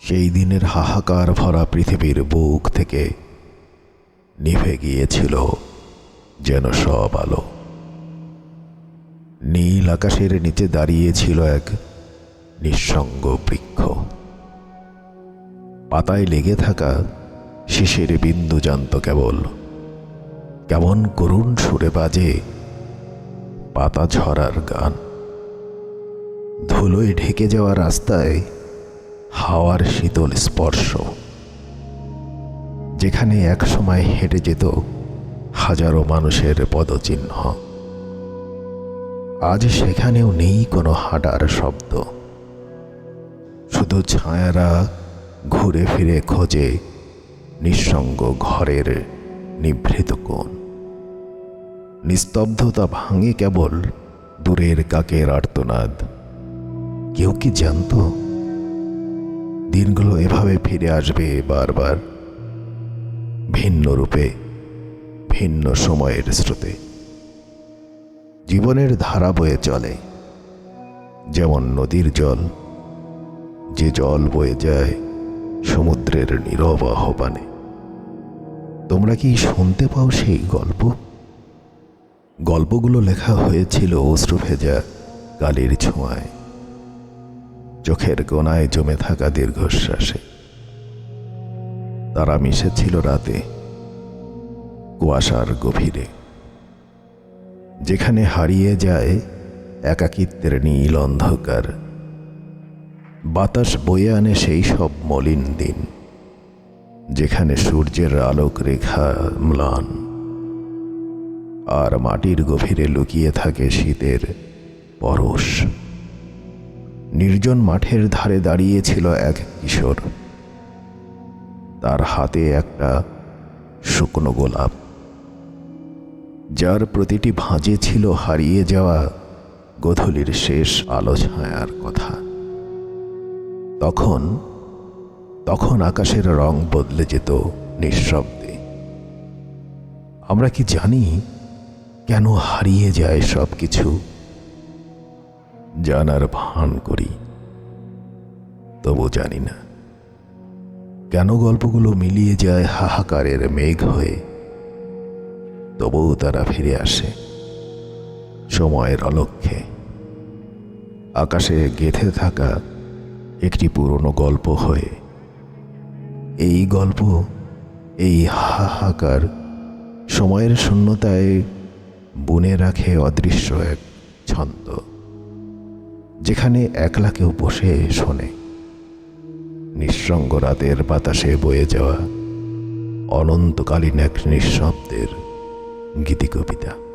সেই দিনের হাহাকার ভরা পৃথিবীর বুক থেকে নিভে গিয়েছিল যেন সব আলো। নীল আকাশের নিচে দাঁড়িয়েছিল এক নিঃসঙ্গ বৃক্ষ। পাতায় লেগে থাকা শিশির বিন্দু জানত কেবল, কেমন করুণ সুরে বাজে পাতা ঝরার গান। ধুলোয় ঢেকে যাওয়া রাস্তায় হাওয়ার শীতল স্পর্শ। যেখানে এক সময় হেঁটে যেত হাজারো মানুষের পদচিহ্ন। আজ সেখানেও নেই কোনো হাঁটার শব্দ। শুধু ছায়ারা ঘুরে ফিরে খোঁজে নিঃসঙ্গ ঘরের নিভৃত কোণ। নিস্তব্ধতা ভাঙে কেবল দূরের কাকের আর্তনাদ। কেউ কি জানতো? দিনগুলো এভাবে ফিরে আসবে বারবার। ভিন্ন রূপে, ভিন্ন সময়ের স্রোতে। জীবনের ধারা বয়ে চলে। যেমন নদীর জল, যে জল বয়ে যায় সমুদ্রের নীরব আহ্বানে তোমরা কি শুনতে পাও সেই গল্প? গল্পগুলো লেখা হয়েছিল অশ্রু ভেজা কালির ছোঁয়ায়। চোখের কোনায় জমে থাকা দীর্ঘশ্বাসে। তারা মিশেছিল রাতে, কুয়াশার গভীরে। যেখানে হারিয়ে যায় একাকিত্বের নীল অন্ধকার। বাতাস বয়ে আনে সেই সব মলিন দিন, যেখানে সূর্যের আলোক রেখা ম্লান। আর মাটির গভীরে লুকিয়ে থাকে শীতের পরশ। নির্জন মাঠের ধারে দাঁড়িয়েছিল এক কিশোর। তার হাতে একটা শুকনো গোলাপ। যার প্রতিটি ভাঁজে ছিল হারিয়ে যাওয়া গোধূলির শেষ আলো ছায়ার কথা। তখন তখন আকাশের রং বদলে যেত নিঃশব্দে। আমরা কি জানি কেন হারিয়ে যায় সব কিছু জানার ভান করি। তবু জানি না। কেন গল্পগুলো মিলিয়ে যায় হাহাকারের মেঘ হয়ে? তবুও তারা ফিরে আসে। সময়ের অলক্ষে। আকাশে গেঁথে থাকা একটি পুরনো গল্প হয়ে। এই গল্প, এই হাহাকার সময়ের শূন্যতায় বুনে রাখে অদৃশ্য এক ছন্দ। যেখানে একলা কেউ বসে শোনে। নিঃসঙ্গ রাতের বাতাসে বয়ে যাওয়া অনন্তকালীন এক নিঃশব্দের গীতি কবিতা